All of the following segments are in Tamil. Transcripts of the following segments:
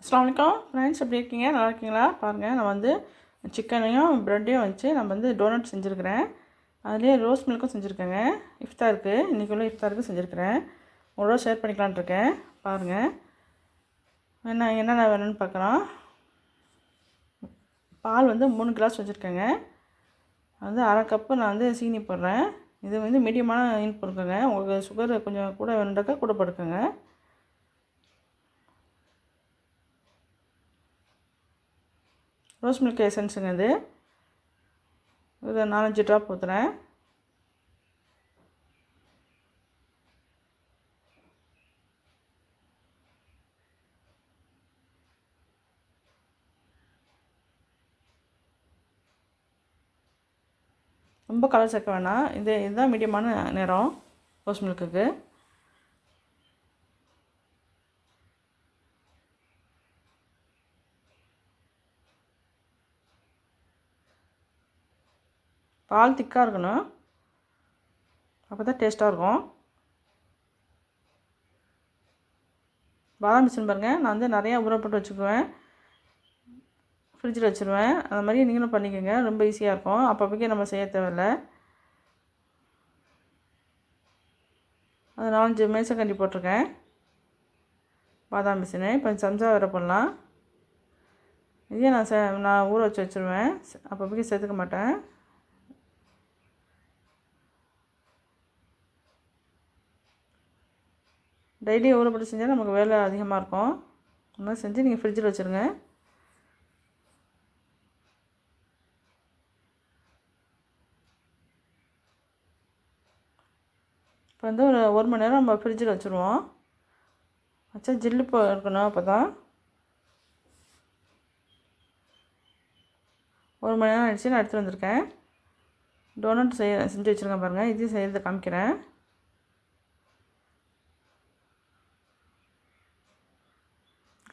அஸ்லாம் வலைக்கம் ஃப்ரெண்ட்ஸ் எப்படி இருக்கீங்க? நல்லா இருக்கீங்களா? பாருங்கள் நான் வந்து சிக்கனையும் ப்ரெட்டையும் வச்சு நான் வந்து டோனட் செஞ்சுருக்கிறேன். அதுலேயே ரோஸ் மில்க்கும் செஞ்சுருக்கேங்க. இஃப்தாருக்கு இன்றைக்கி உள்ள இஃப்தாருக்கு செஞ்சுருக்கிறேன். உங்களோட ஷேர் பண்ணிக்கலான்னு இருக்கேன். பாருங்கள் என்ன என்னென்ன வேணும்னு பார்க்கலாம். பால் வந்து மூணு கிளாஸ் வச்சுருக்கேங்க. வந்து அரை கப்பு நான் வந்து சீனி போடுறேன். இது வந்து மீடியமான இனிப்பு இருக்குங்க. உங்களுக்கு சுகர் கொஞ்சம் கூட வேணுண்டாக்கா கூட போட்டுக்கோங்க. ரோஸ் மில்க் எசன்ஸுங்க இது இது நாலஞ்சு ட்ராப் ஊற்றுறேன் ரொம்ப கலர் சேர்க்க வேணாம். இது இதுதான் மீடியமான நேரம் ரோஸ் மில்க்குக்கு. பால் திக்காக இருக்கணும். அப்போ தான் டேஸ்ட்டாக இருக்கும். பாதாம் பிசின் பாருங்கள் நான் வந்து நிறையா ஊற போட்டு வச்சுக்குவேன். ஃப்ரிட்ஜில் வச்சுருவேன். அந்த மாதிரி நீங்களும் பண்ணிக்கோங்க. ரொம்ப ஈஸியாக இருக்கும். அப்பப்போக்கே நம்ம செய்ய தேவையில்ல. அது நாலஞ்சு மேசக்கண்டி போட்டிருக்கேன். பாதாம் பிசினு. இப்போ சம்சா வேறு போடலாம். இதே நான் சே நான் ஊற வச்சு வச்சுருவேன். அப்பப்போக்கே சேர்த்துக்க மாட்டேன். டெய்லி ஊறப்பட்டு செஞ்சால் நமக்கு வேலை அதிகமாக இருக்கும். அந்த மாதிரி செஞ்சு நீங்கள் ஃப்ரிட்ஜில் வச்சுருங்க. இப்போ வந்து ஒரு ஒரு மணி நேரம் நம்ம ஃப்ரிட்ஜில் வச்சுருவோம். வச்சா ஜில்லு போ இருக்கணும் அப்போ தான் ஒரு மணி நேரம் ஆகிடுச்சு நான் எடுத்துகிட்டு வந்திருக்கேன். டோனட் செய்ய செஞ்சு வச்சுருக்கேன் பாருங்கள் இதையும் செய்கிறத காமிக்கிறேன்.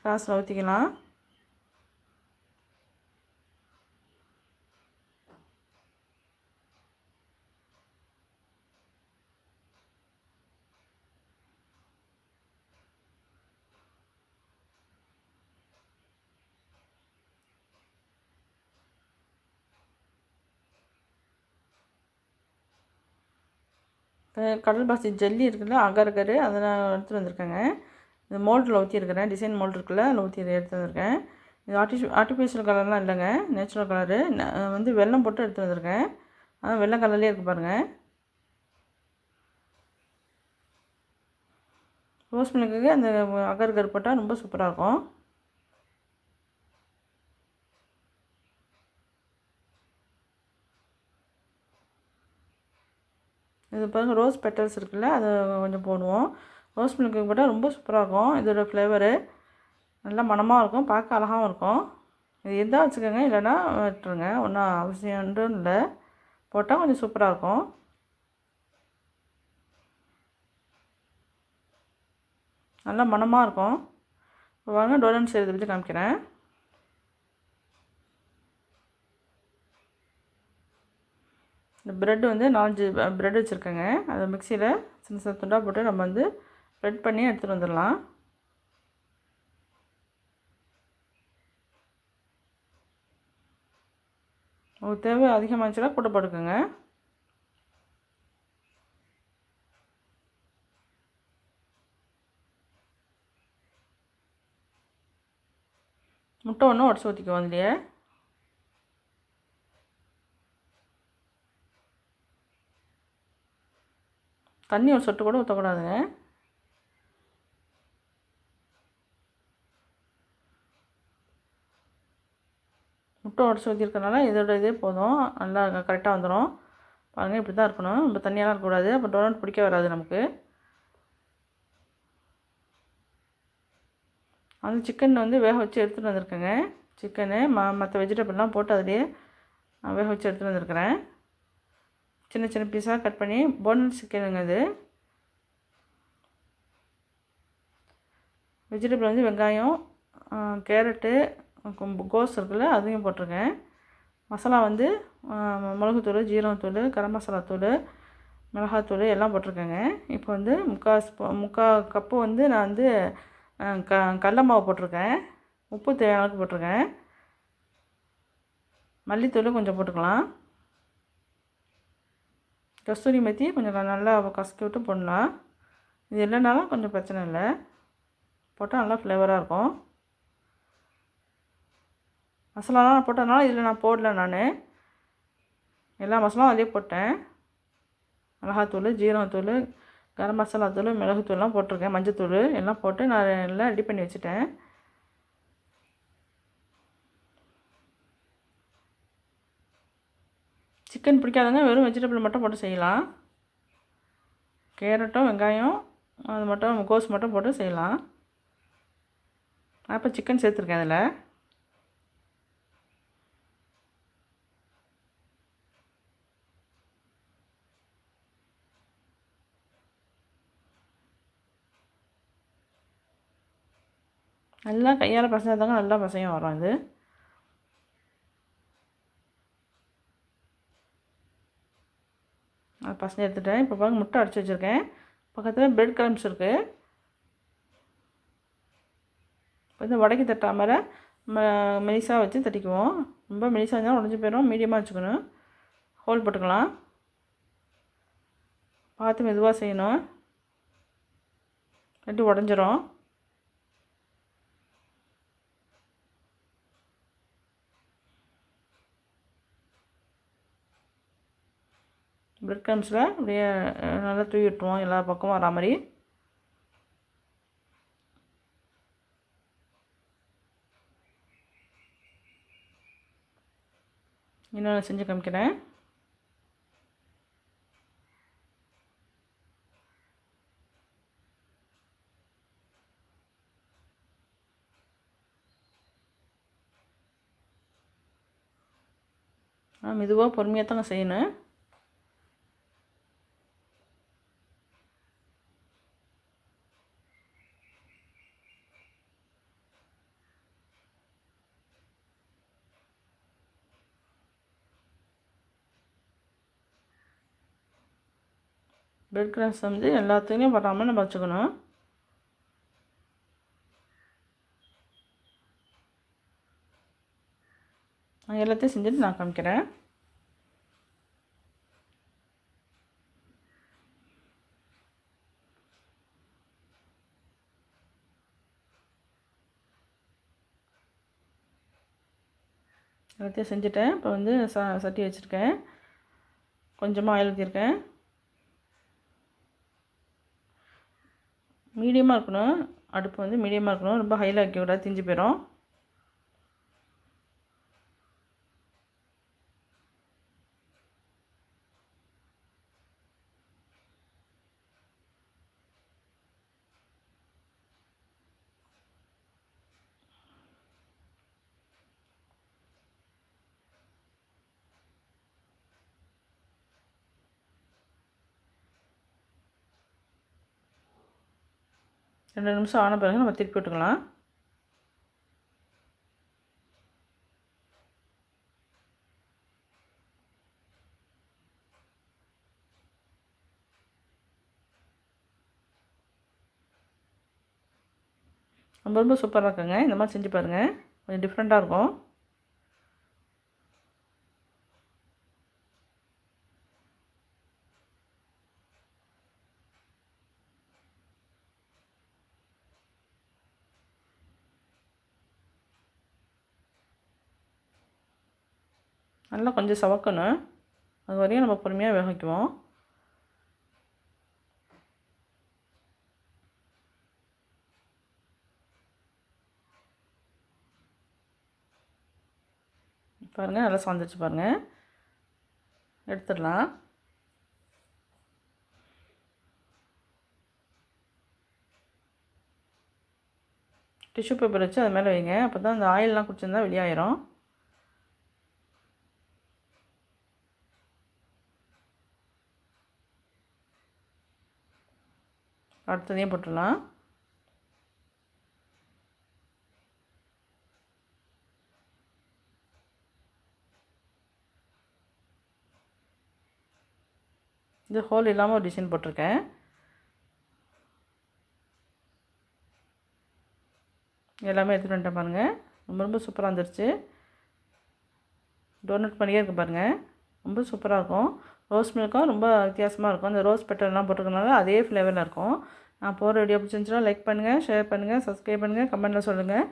கிளாஸில் ஊற்றிக்கலாம் கடல் பாசி ஜெல்லி இருக்குல்ல அகர் அகர் அதை நான் எடுத்துகிட்டு வந்திருக்கேங்க. இந்த மோல்டில் ஊற்றிருக்கிறேன் டிசைன் மோல்டு இருக்குல்ல அதில் ஊற்றி எடுத்து வந்திருக்கேன். இது ஆர்டிஃபி ஆர்டிஃபிஷியல் கலர்லாம் இல்லைங்க. நேச்சுரல் கலரு வந்து வெள்ளம் போட்டு எடுத்து வந்திருக்கேன். அதான் வெள்ளை கலர்லேயே இருக்குது பாருங்கள் ரோஸ் மில்க்குக்கு அந்த அகர் போட்டால் ரொம்ப சூப்பராக இருக்கும். இது பாருங்கள் ரோஸ் பெட்டல்ஸ் இருக்குல்ல அதை கொஞ்சம் போடுவோம். ரோஸ் மில்க்கு போட்டால் ரொம்ப சூப்பராக இருக்கும் இதோட ஃப்ளேவரு நல்லா மணமாக இருக்கும் பார்க்க அழகாகவும் இருக்கும். இது இருந்தால் வச்சுக்கோங்க இல்லைன்னா விட்டுருங்க. ஒன்றும் அவசியம்ன்றும் இல்லை. போட்டால் கொஞ்சம் சூப்பராக இருக்கும் நல்லா மணமாக இருக்கும். இப்போ வாங்க டோனட் செய்கிறத பற்றி காமிக்கிறேன். இந்த ப்ரெட் வந்து நாலஞ்சு ப்ரெட் வச்சுருக்கேங்க. அதை மிக்சியில் சின்ன சின்ன துண்டாக போட்டு நம்ம வந்து ஸ்ப்ரெட் பண்ணி எடுத்துகிட்டு வந்துடலாம். உங்களுக்கு தேவை அதிகமாச்சுன்னா கூட போட்டுக்கோங்க. முட்டை ஒன்று உடச்சி ஊற்றிக்குவோம் அதுலேயே. தண்ணி ஒரு சொட்டு கூட ஊற்றக்கூடாதுங்க முட்டை உடச்சி ஊற்றிருக்கனால இதோட இதே போதும். நல்லா கரெக்டாக வந்துடும் பாருங்கள் இப்படி தான் இருக்கணும். ரொம்ப தண்ணியெல்லாம் இருக்கக்கூடாது. அப்போ டோனட் பிடிக்க வராது நமக்கு. அந்த சிக்கன் வந்து வேக வச்சு எடுத்துகிட்டு வந்திருக்கேங்க. சிக்கனு ம மற்ற வெஜிடபிள்லாம் போட்டு அதிலேயே வேக வச்சு எடுத்துகிட்டு வந்திருக்கிறேன். சின்ன சின்ன பீஸாக கட் பண்ணி போன்லெஸ் சிக்கனுங்க அது. வெஜிடபிள் வந்து வெங்காயம் கேரட்டு கோஸ் இருக்குல்ல அதையும் போட்டிருக்கேன். மசாலா வந்து மிளகுத்தூள் ஜீரகத்தூள் கரம் மசாலா தூள் மிளகாத்தூள் எல்லாம் போட்டிருக்கேங்க. இப்போ வந்து முக்கால் ஸ்பூ முக்கால் கப்பு வந்து நான் வந்து க கடல மாவு போட்டிருக்கேன். உப்பு தேவையான அளவுக்கு போட்டிருக்கேன். மல்லித்தூள் கொஞ்சம் போட்டுக்கலாம். கஸ்தூரி மெத்தி கொஞ்சம் நல்லா கசக்கி விட்டு போடலாம். இது இல்லைனாலும் கொஞ்சம் பிரச்சனை இல்லை. போட்டால் நல்லா ஃப்ளேவராக இருக்கும். மசாலாலாம் நான் போட்டதுனால இதில் நான் போடல நான். எல்லா மசாலாவும் அதே போட்டேன். மிளகாத்தூள் ஜீரகத்தூள் கரம் மசாலா தூள் மிளகுத்தூள்லாம் போட்டிருக்கேன். மஞ்சத்தூள் எல்லாம் போட்டு நான் எல்லாம் ரெடி பண்ணி வச்சுட்டேன். சிக்கன் பிடிக்காதவங்க வெறும் வெஜிடபிள் மட்டும் போட்டு செய்யலாம். கேரட்டும் வெங்காயம் அது மட்டும் கோஸ் மட்டும் போட்டு செய்யலாம். நான் இப்போ சிக்கன் சேர்த்துருக்கேன் அதில் நல்லா கையால் பசங்க நல்லா பசையும் வரும் இது அது பசங்க எடுத்துட்டேன். இப்போ பாருங்க முட்டை அடிச்சு வச்சுருக்கேன். பக்கத்தில் பிரெட் கிரம்ஸ் இருக்குது இப்போ வந்து வடக்கி தட்டாமல் மெலிசாக வச்சு தட்டிக்குவோம். ரொம்ப மெலிசாக இருந்தால் உடஞ்சி போயிடும் மீடியமாக வச்சுக்கணும். ஹோல் போட்டுக்கலாம். பார்த்து மெதுவாக செய்யணும். ரெண்டு உடஞ்சிரும். பிரெட் க்ரம்ஸில் அப்படியே நல்லா தூவி விட்டுருவோம் எல்லா பக்கமும் வரா மாதிரி. இன்னொன்று செஞ்சு காமிக்கிறேன். மெதுவாக பொறுமையாக தாங்க செய்யணும். பிரெட் கிராம்ஸ் வந்து எல்லாத்துலேயும் வராமல் நம்ம வச்சுக்கணும். நான் எல்லாத்தையும் செஞ்சுட்டு நான் காமிக்கிறேன். எல்லாத்தையும் செஞ்சுட்டேன். இப்போ வந்து ச சட்டி வச்சுருக்கேன். கொஞ்சமாக ஆயில் ஊற்றிருக்கேன் மீடியமாக இருக்கணும். அடுப்பு வந்து மீடியமாக இருக்கணும். ரொம்ப ஹையில் வைக்கக்கூடாது. திஞ்சு போயிடும் ரெண்டு நிமிஷம் ஆன பிறகு நம்ம திருப்பி விட்டுக்கலாம். ரொம்ப ரொம்ப சூப்பராக இருக்குங்க. இந்த மாதிரி செஞ்சு பாருங்கள் கொஞ்சம் டிஃப்ரெண்ட்டாக இருக்கும். நல்லா கொஞ்சம் சவக்கணும். அது வரையும் நம்ம பொறுமையாக வேக வைக்குவோம் பாருங்கள் நல்லா சாந்துச்சு பாருங்கள் எடுத்துடலாம். டிஷ்யூ பேப்பர் வச்சு அது மேலே வைங்க. அப்போ தான் அந்த ஆயிலெலாம் குடிச்சிருந்தா வெளியாயிரும். அடுத்ததையும் போட்டுடலாம். இது ஹோல் இல்லாமல் ஒரு டிசைன் போட்டிருக்கேன். எல்லாமே எடுத்துகிட்டு வந்துட்டேன் பாருங்கள் ரொம்ப ரொம்ப சூப்பராக வந்துருச்சு. டோனட் பண்ணியே இருக்கு பாருங்கள் ரொம்ப சூப்பராக இருக்கும். ரோஸ் மில்க்கும் ரொம்ப வித்தியாசமாக இருக்கும். அந்த ரோஸ் பெட்டர்லாம் போட்டிருக்கனால அதே ஃப்ளேவரில் இருக்கும். நான் போகிற வீடியோ பிடிச்சிருந்துச்சுன்னா லைக் பண்ணுங்கள் ஷேர் பண்ணுங்கள் சப்ஸ்கிரைப் பண்ணுங்கள் கமெண்ட்டில் சொல்லுங்கள்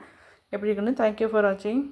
எப்படி இருக்குன்னு தேங்க்யூ ஃபார் வாட்சிங்